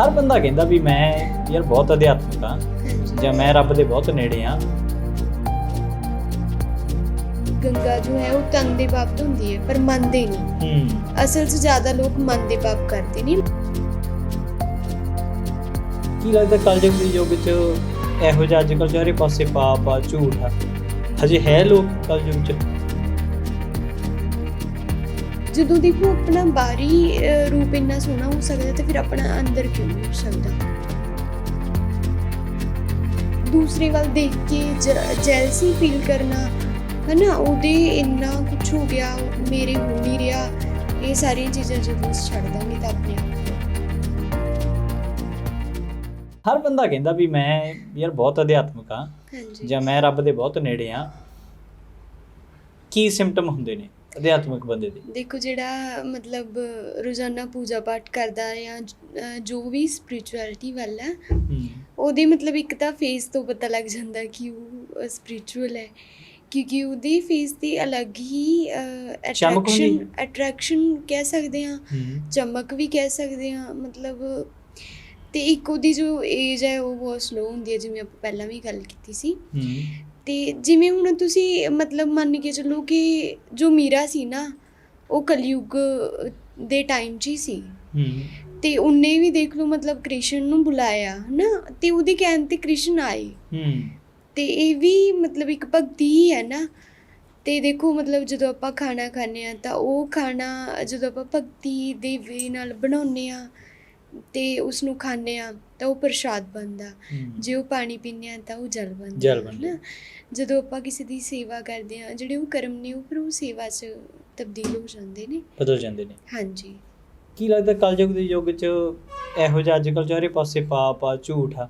ਹਰ ਬੰਦਾ ਕਹਿੰਦਾ ਵੀ ਮੈਂ ਯਾਰ ਬਹੁਤ ਅਧਿਆਤਮਿਕ ਹਾਂ ਜਾਂ ਮੈਂ ਰੱਬ ਦੇ ਬਹੁਤ ਨੇੜੇ ਹਾਂ। ਗੰਗਾ ਜੋ ਹੈ ਉਹ ਤਨ ਦੇ ਪਾਪ ਤੋਂ ਹੁੰਦੀ ਹੈ ਪਰ ਮੰਨਦੇ ਨਹੀਂ। ਹੂੰ। ਅਸਲ 'ਚ ਜ਼ਿਆਦਾ ਲੋਕ ਮਨ ਦੇ ਪਾਪ ਕਰਦੇ ਨੇ। ਕੀ ਲੱਗਦਾ ਕਲਯੁਗ ਦੇ ਯੁੱਗ 'ਚ ਇਹੋ ਜਿਹਾ ਅੱਜਕੱਲ ਚਾਰੇ ਪਾਸੇ ਪਾਪ ਆ ਝੂਠ ਆ? ਹਜੇ ਹੈ ਲੋਕ ਕਲਯੁਗ 'ਚ? ਜਦੋਂ ਦੇਖੋ ਆਪਣਾ ਬਾਹਰੀ ਰੂਪ ਇੰਨਾ ਸੋਹਣਾ ਹੋ ਸਕਦਾ ਤੇ ਫਿਰ ਆਪਣਾ ਅੰਦਰ ਕਿਉਂ ਨਹੀਂ ਹੋ ਸਕਦਾ? ਦੂਸਰੇ ਵੱਲ ਦੇਖ ਕੇ ਜੈਲਸੀ ਫੀਲ ਕਰਨਾ ਹਨਾ ਉਹਦੇ ਇੰਨਾ ਕੁਝ ਹੋ ਗਿਆ ਮੇਰੇ ਹੋ ਨਹੀਂ ਰਿਹਾ ਇਹ ਸਾਰੀਆਂ ਚੀਜ਼ਾਂ ਜਦੋਂ ਛੱਡ ਦਾਂਗੇ ਤਾਂ ਆਪਣੇ ਆਪ ਹਰ ਬੰਦਾ ਕਹਿੰਦਾ ਵੀ ਮੈਂ ਯਾਰ ਬਹੁਤ ਅਧਿਆਤਮਿਕ ਹਾਂਜੀ। ਜਾਂ ਮੈਂ ਰੱਬ ਦੇ ਬਹੁਤ ਨੇੜੇ ਹਾਂ। ਕੀ ਸਿੰਪਟਮ ਹੁੰਦੇ ਨੇ? ਅਧਿਆਤਮਿਕ ਬੰਦੇ ਦੇ। ਦੇਖੋ ਜਿਹੜਾ ਮਤਲਬ ਰੋਜ਼ਾਨਾ ਪੂਜਾ ਪਾਠ ਕਰਦਾ ਜਾਂ ਅਹ, ਜੋ ਵੀ ਸਪਿਰਚੁਅਲਿਟੀ ਵੱਲ ਹੈ ਹੂੰ। ਉਹਦੇ ਮਤਲਬ ਇੱਕ ਤਾਂ ਫੇਸ ਤੋਂ ਪਤਾ ਲੱਗ ਜਾਂਦਾ ਕਿ ਉਹ ਸਪਿਰਚੁਅਲ ਹੈ। ਕਿਉਂਕਿ ਉਹਦੇ ਫੇਸ ਤੇ ਅਲੱਗ ਹੀ ਚਮਕ ਹੁੰਦੀ ਅਟਰੈਕਸ਼ਨ ਅਟਰੈਕਸ਼ਨ ਕਹਿ ਸਕਦੇ ਹਾਂ ਹੂੰ। ਚਮਕ ਵੀ ਕਹਿ ਸਕਦੇ ਹਾਂ ਮਤਲਬ ਤੇ ਇੱਕ ਉਹਦੀ ਜੋ ਏਜ ਹੈ ਉਹ ਬਹੁਤ ਸਲੋ ਹੁੰਦੀ ਹੈ ਜਿਵੇਂ ਆਪਾਂ ਪਹਿਲਾਂ ਵੀ ਗੱਲ ਕੀਤੀ ਸੀ। ਹੂੰ। ਤੇ ਜਿਵੇਂ ਹੁਣ ਤੁਸੀਂ ਮਤਲਬ ਮੰਨ ਕੇ ਚੱਲੋ ਕਿ ਜੋ ਮੀਰਾ ਸੀ ਨਾ ਉਹ ਕਲਯੁਗ ਦੇ ਟਾਈਮ 'ਚ ਹੀ ਸੀ। ਹੂੰ। ਤੇ ਉਹਨੇ ਵੀ ਦੇਖ ਲਓ ਮਤਲਬ ਕ੍ਰਿਸ਼ਨ ਨੂੰ ਬੁਲਾਇਆ ਹਨਾ? ਤੇ ਉਹਦੇ ਕਹਿਣ ਤੇ ਕ੍ਰਿਸ਼ਨ ਆਏ। ਹੂੰ। ਤੇ ਇਹ ਵੀ ਮਤਲਬ ਇੱਕ ਭਗਤੀ ਹੀ ਹੈ ਨਾ। ਤੇ ਦੇਖੋ ਮਤਲਬ ਜਦੋਂ ਆਪਾਂ ਖਾਣਾ ਖਾਂਦੇ ਆ ਤਾਂ ਉਹ ਖਾਣਾ ਜਦੋਂ ਆਪਾਂ ਭਗਤੀ ਦੇ ਵੇ ਨਾਲ ਬਣਾਉਂਦੇ ਆ ਤੇ ਉਸ ਨੂੰ ਖਾਂਦੇ ਆ ਤਾਂ ਉਹ ਪ੍ਰਸ਼ਾਦ ਬਣਦਾ। ਜੇ ਉਹ ਪਾਣੀ ਪੀਂਦੇ ਆ ਤਾਂ ਉਹ ਜਲ ਬਣਦਾ। ਜਲ ਬਣਦਾ। ਜਦੋਂ ਆਪਾਂ ਕਿਸੇ ਦੀ ਸੇਵਾ ਕਰਦੇ ਆ ਜਿਹੜੇ ਉਹ ਕਰਮ ਨੇ ਉਹ ਫਿਰ ਉਹ ਸੇਵਾ 'ਚ ਤਬਦੀਲ ਹੋ ਜਾਂਦੇ ਨੇ। ਬਦਲ ਜਾਂਦੇ ਨੇ। ਹਾਂਜੀ। ਕੀ ਲੱਗਦਾ ਕਲਯੁਗ ਦੇ ਯੁੱਗ 'ਚ ਇਹੋ ਜਿਹਾ ਅੱਜਕੱਲ ਚਾਰੇ ਪਾਸੇ ਪਾਪ ਆ ਝੂਠ ਆ?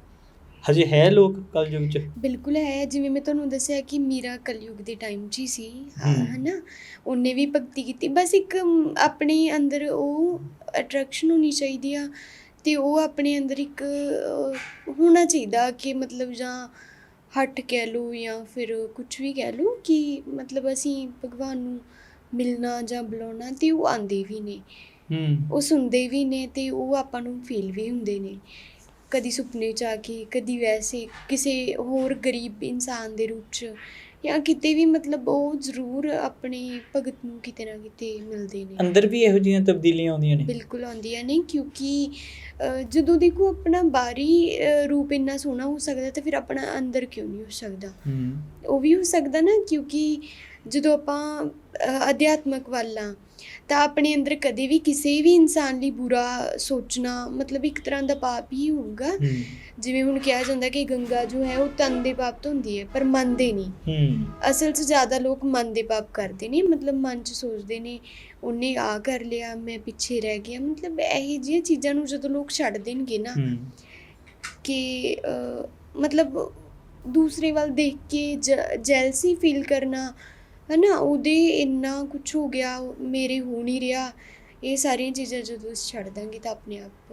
ਹਜੇ ਹੈ ਲੋਕ ਕਲਯੁਗ 'ਚ? ਬਿਲਕੁਲ ਹੈ। ਜਿਵੇਂ ਮੈਂ ਤੁਹਾਨੂੰ ਦੱਸਿਆ ਕਿ ਮੀਰਾ ਕਲਯੁਗ ਦੇ ਟਾਈਮ 'ਚ ਹੀ ਸੀ। ਹਨਾ? ਉਹਨੇ ਵੀ ਭਗਤੀ ਕੀਤੀ। ਬਸ ਇੱਕ ਆਪਣੇ ਅੰਦਰ ਉਹ ਅਟਰੈਕਸ਼ਨ ਹੋਣੀ ਚਾਹੀਦੀ ਆ। ਤੇ ਉਹ ਆਪਣੇ ਅੰਦਰ ਇੱਕ ਹੋਣਾ ਚਾਹੀਦਾ ਕਿ ਮਤਲਬ ਜਾਂ ਹੱਟ ਕਹਿ ਲਓ ਜਾਂ ਫਿਰ ਕੁਝ ਵੀ ਕਹਿ ਲਓ ਕਿ ਮਤਲਬ ਅਸੀਂ ਭਗਵਾਨ ਨੂੰ ਮਿਲਣਾ ਜਾਂ ਬੁਲਾਉਣਾ ਤੇ ਉਹ ਆਂਦੇ ਵੀ ਨੇ। ਹੂੰ। ਉਹ ਸੁਣਦੇ ਵੀ ਨੇ ਤੇ ਉਹ ਆਪਾਂ ਨੂੰ ਫੀਲ ਵੀ ਹੁੰਦੇ ਨੇ। ਕਦੀ ਸੁਪਨੇ ਚ ਆ ਕੇ ਕਦੀ ਵੈਸੇ ਕਿਸੇ ਹੋਰ ਗਰੀਬ ਇਨਸਾਨ ਦੇ ਰੂਪ ਚ ਜਾਂ ਕਿਤੇ ਵੀ ਮਤਲਬ ਉਹ ਜ਼ਰੂਰ ਆਪਣੇ ਭਗਤ ਨੂੰ ਕਿਤੇ ਨਾ ਕਿਤੇ ਮਿਲਦੇ ਨੇ। ਅੰਦਰ ਵੀ ਇਹੋ ਜਿਹੀਆਂ ਤਬਦੀਲੀਆਂ ਆਉਂਦੀਆਂ ਨੇ। ਬਿਲਕੁਲ ਆਉਂਦੀਆਂ ਨੇ ਕਿਉਂਕਿ ਜਦੋਂ ਦੇਖੋ ਆਪਣਾ ਬਾਹਰੀ ਰੂਪ ਇੰਨਾ ਸੋਹਣਾ ਹੋ ਸਕਦਾ ਤੇ ਫਿਰ ਆਪਣਾ ਅੰਦਰ ਕਿਉਂ ਨਹੀਂ ਹੋ ਸਕਦਾ? ਉਹ ਵੀ ਹੋ ਸਕਦਾ ਨਾ ਕਿਉਂਕਿ ਜਦੋਂ ਆਪਾਂ ਅਧਿਆਤਮਕ ਵੱਲ ਤਾਂ ਆਪਣੇ ਅੰਦਰ ਕਦੇ ਵੀ ਕਿਸੇ ਵੀ ਇਨਸਾਨ ਲਈ ਬੁਰਾ ਸੋਚਣਾ ਮਤਲਬ ਇੱਕ ਤਰ੍ਹਾਂ ਦਾ ਪਾਪ ਹੀ ਹੋਊਗਾ। ਜਿਵੇਂ ਹੁਣ ਕਿਹਾ ਜਾਂਦਾ ਕਿ ਗੰਗਾ ਜੋ ਹੈ ਉਹ ਤਨ ਦੇ ਪਾਪ ਤੋਂ ਹੁੰਦੀ ਹੈ ਪਰ ਮੰਨਦੇ ਨਹੀਂ। ਹੂੰ। ਅਸਲ 'ਚ ਜ਼ਿਆਦਾ ਲੋਕ ਮਨ ਦੇ ਪਾਪ ਕਰਦੇ ਨੇ ਮਤਲਬ ਮਨ 'ਚ ਸੋਚਦੇ ਨੇ ਉਹਨੇ ਆ ਕਰ ਲਿਆ ਮੈਂ ਪਿੱਛੇ ਰਹਿ ਗਿਆ। ਮਤਲਬ ਇਹ ਜਿਹੀਆਂ ਚੀਜ਼ਾਂ ਨੂੰ ਜਦੋਂ ਲੋਕ ਛੱਡ ਦੇਣਗੇ ਨਾ ਕਿ ਮਤਲਬ ਦੂਸਰੇ ਵੱਲ ਦੇਖ ਕੇ ਜੈਲਸੀ ਫੀਲ ਕਰਨਾ ਹੈ ਨਾ, ਉਹਦੇ ਇੰਨਾ ਕੁਝ ਹੋ ਗਿਆ ਮੇਰੇ ਹੋ ਨਹੀਂ ਰਿਹਾ। ਇਹ ਸਾਰੀਆਂ ਚੀਜ਼ਾਂ ਜਦੋਂ ਅਸੀਂ ਛੱਡ ਦਾਂਗੇ ਤਾਂ ਆਪਣੇ ਆਪ